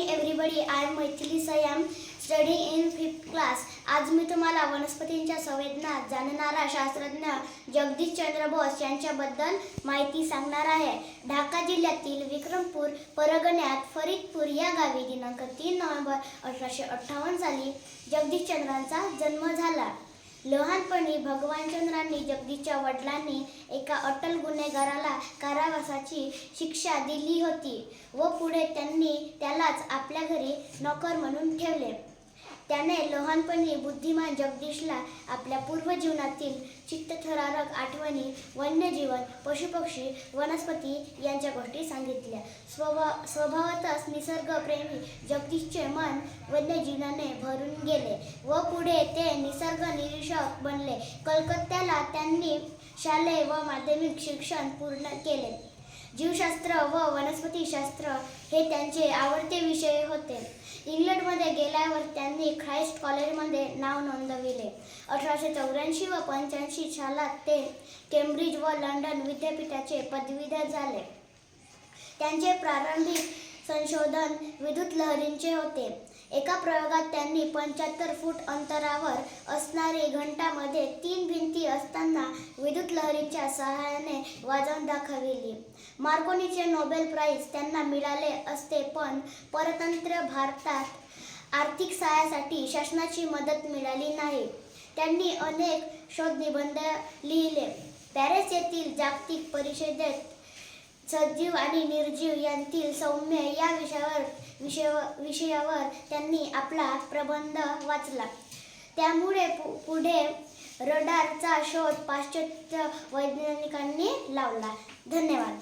Morning everybody I am Maithili Sayam, study in fifth class आज मी तुम्हाला वनस्पतींच्या संवेदना जाणणारा शास्त्रज्ञ जगदीश चंद्र बोस यांच्याबद्दल माहिती सांगणार आहे. ढाका जिल्ह्यातील विक्रमपूर परगण्यात फरीदपूर या गावी दिनांक तीन नोव्हेंबर अठराशे अठ्ठावन्न साली जगदीश चंद्रांचा जन्म झाला. लहानपणी भगवान चंद्रांनी जगदीशच्या वडिलांनी एका अटल गुन्हेगाराला कारावासाची शिक्षा दिली होती व पुढे त्यांनी त्यालाच आपल्या घरी नोकर म्हणून ठेवले. त्याने लहानपणी बुद्धिमान जगदीशला आपल्या पूर्वजीवनातील चित्तथरारक आठवणी वन्यजीवन पशुपक्षी वनस्पती यांच्या गोष्टी सांगितल्या. स्वभाव स्वभावतच निसर्गप्रेमी जगदीशचे मन वन्यजीवनाने भरून गेले व पुढे ते निसर्ग निरीक्षक बनले. कलकत्त्याला त्यांनी शालेय व माध्यमिक शिक्षण पूर्ण केले. जीवशास्त्र व वनस्पतीशास्त्र हे त्यांचे आवडते विषय होते. इंग्लंडमध्ये गेल्यावर त्यांनी ख्राईस्ट कॉलेजमध्ये नाव नोंदविले. अठराशे चौऱ्याऐंशी व पंच्याऐंशी सालात ते केम्ब्रिज व लंडन विद्यापीठाचे पदवीधर झाले. त्यांचे प्रारंभिक संशोधन विद्युत लहरींचे होते. एका प्रयोगात त्यांनी पंच्याहत्तर फूट अंतरावर असणारी घंटामध्ये तीन भिंती असताना विद्युत लहरीच्या सहाय्याने वाजवून दाखविली. मार्कोनीचे नोबेल प्राईज त्यांना मिळाले असते पण परतंत्र भारतात आर्थिक सहाय्यासाठी शासनाची मदत मिळाली नाही. त्यांनी अनेक शोधनिबंध लिहिले. पॅरिस येथील जागतिक परिषदेत सजीव आणि निर्जीव यांतील सौम्य या विषयावर विषय विषयावर त्यांनी आपला प्रबंध वाचला. त्यामुळे पु पुढे रडारचा शोध पाश्चात्य वैज्ञानिकांनी लावला. धन्यवाद.